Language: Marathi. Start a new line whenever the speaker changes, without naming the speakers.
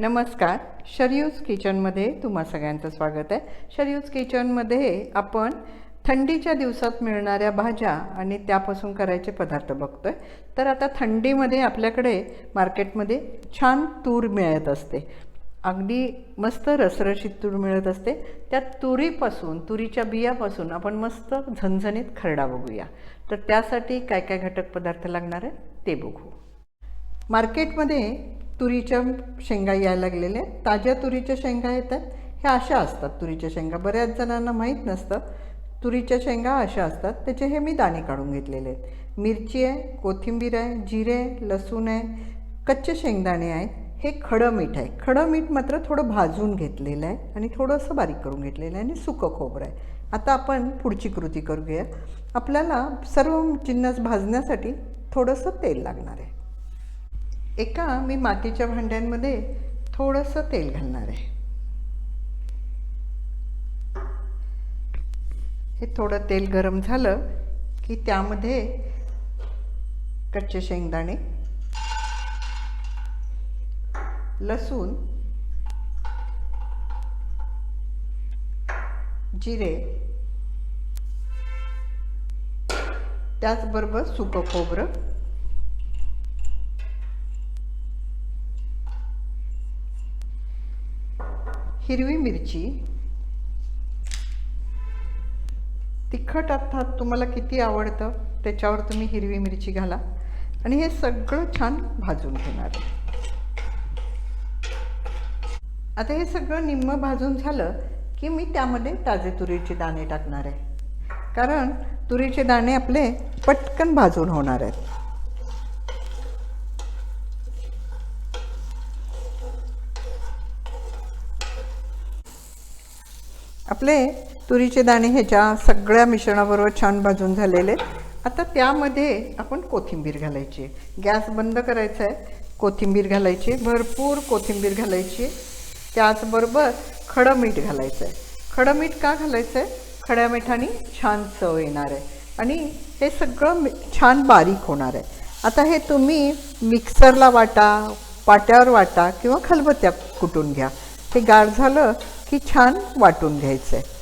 नमस्कार शरयूज किचनमध्ये तुम्हा सगळ्यांचं स्वागत आहे. शरयूज किचनमध्ये आपण थंडीच्या दिवसात मिळणाऱ्या भाज्या आणि त्यापासून करायचे पदार्थ बघतो आहे तर आता थंडीमध्ये आपल्याकडे मार्केटमध्ये छान तूर मिळत असते. अगदी मस्त रसरशीत तूर मिळत असते. त्या तुरीपासून तुरीच्या बियापासून आपण मस्त झणझणीत खरडा बघूया. तर त्यासाठी काय काय घटक पदार्थ लागणार आहे ते बघू. मार्केटमध्ये तुरीच्या शेंगा यायला लागलेल्या आहेत. ताज्या तुरीच्या शेंगा येतात ह्या अशा असतात तुरीच्या शेंगा. बऱ्याच जणांना माहीत नसतं तुरीच्या शेंगा अशा असतात. त्याचे हे मी दाणे काढून घेतलेले आहेत. मिरची आहे कोथिंबीर आहे जिरे आहे लसूण आहे कच्चे शेंगदाणे आहेत हे खडं मीठ आहे. खडं मीठ मात्र थोडं भाजून घेतलेलं आहे आणि थोडंसं बारीक करून घेतलेलं आहे आणि सुकं खोबरं आहे. आता आपण पुढची कृती करूया. आपल्याला सर्व जिन्नस भाजण्यासाठी थोडंसं तेल लागणार आहे. एका मी मातीच्या भांड्यांमध्ये थोडंसं तेल घालणार आहे. हे थोडं तेल गरम झालं की त्यामध्ये कच्चे शेंगदाणे लसूण जिरे त्याचबरोबर सुकं खोबरं हिरवी मिरची. तिखट अर्थात तुम्हाला किती आवडतं त्याच्यावर तुम्ही हिरवी मिरची घाला. आणि हे सगळं छान भाजून घेणार आहे. आता हे सगळं निम्म भाजून झालं की मी त्यामध्ये ताजे तुरीचे दाणे टाकणार आहे. कारण तुरीचे दाणे आपले पटकन भाजून होणार आहेत. आपले तुरीचे दाणे ह्याच्या सगळ्या मिश्रणाबरोबर छान भाजून झालेले. आहेत आता त्यामध्ये आपण कोथिंबीर घालायची. गॅस बंद करायचा आहे. कोथिंबीर घालायची. भरपूर कोथिंबीर घालायची. त्याचबरोबर खडं मीठ घालायचं आहे. खडं मीठ का घालायचं आहे? खड्या मिठाने छान चव येणार आहे. आणि हे सगळं मी छान बारीक होणार आहे. आता हे तुम्ही मिक्सरला वाटा पाट्यावर वाटा किंवा खलबत्त्या कुटून घ्या. हे गार झालं की छान वाटून घ्यायचं आहे